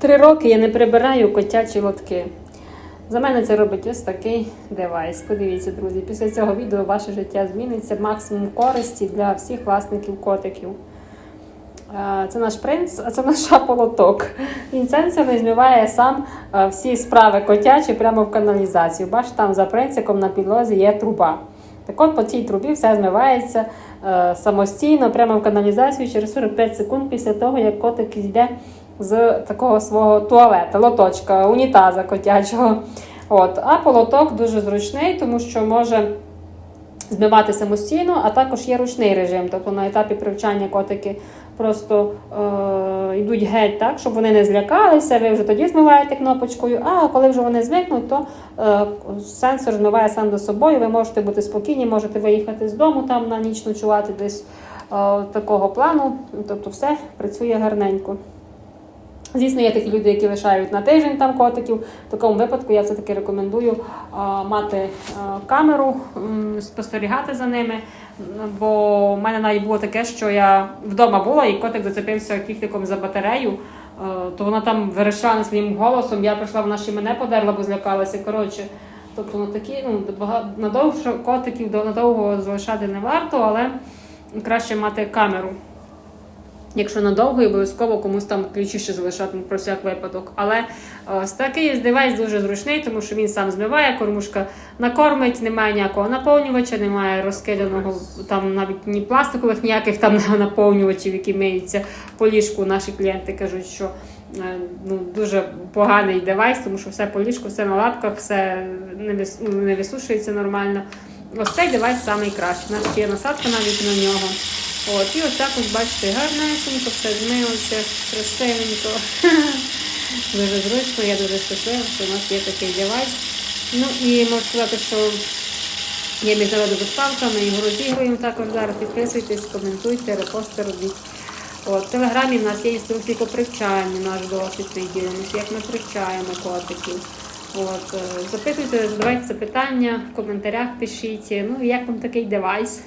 Три роки я не прибираю котячі лотки. За мене це робить ось такий девайс. Подивіться, друзі, після цього відео ваше життя зміниться максимум користі для всіх власників котиків. Це наш принц, а це наш шаполоток. Він сенсорно змиває сам всі справи котячі прямо в каналізацію. Бачите, там за принципом на підлозі є труба. Так от по цій трубі все змивається самостійно, прямо в каналізацію через 45 секунд після того, як котик йде з такого свого туалета, лоточка, унітаза котячого. От. А полоток дуже зручний, тому що може змивати самостійно, а також є ручний режим. Тобто на етапі привчання котики просто е, йдуть геть, так, щоб вони не злякалися, ви вже тоді змиваєте кнопочкою, а коли вже вони звикнуть, то е, сенсор змиває сам до собою, ви можете бути спокійні, можете виїхати з дому там на ніч ночувати десь е, такого плану. Тобто все працює гарненько. Звісно, є такі люди, які лишають на тиждень там котиків. В такому випадку я все-таки рекомендую а, мати а, камеру, м, спостерігати за ними. Бо в мене навіть було таке, що я вдома була, і котик зацепився кіхтиком за батарею. е, То вона там верещала своїм голосом. Я прийшла, вона ще мене подерла, бо злякалася. Коротше, тобто на такі ну надовго котиків до- надовго залишати не варто, але краще мати камеру. Якщо надовго і обов'язково комусь там ключі ще залишати про всяк випадок. Але ось такий девайс дуже зручний, тому що він сам змиває, кормушка накормить, немає ніякого наповнювача, немає розкиданого там навіть ні пластикових, ніяких там наповнювачів, які миються по ліжку. Наші клієнти кажуть, що е, ну, дуже поганий девайс, тому що все по ліжку, все на лапках, все не, ну, висушується нормально. Ось цей девайс найкращий. У нас ще є насадка навіть на нього. От, і ось так ось бачите, гарнесенько, все змилося, красивенько. Дуже зручно, я дуже щаслива, що у нас є такий девайс. Ну і можу сказати, що є міжнародна доставка, ми його розігруємо також зараз. Підписуйтесь, коментуйте, репости робіть. От, в телеграмі в нас є інструкції по привчанню, наш досвід ми як ми привчаємо котиків. От, е, запитуйте, задавайте запитання в коментарях, пишіть. Ну, як вам такий девайс?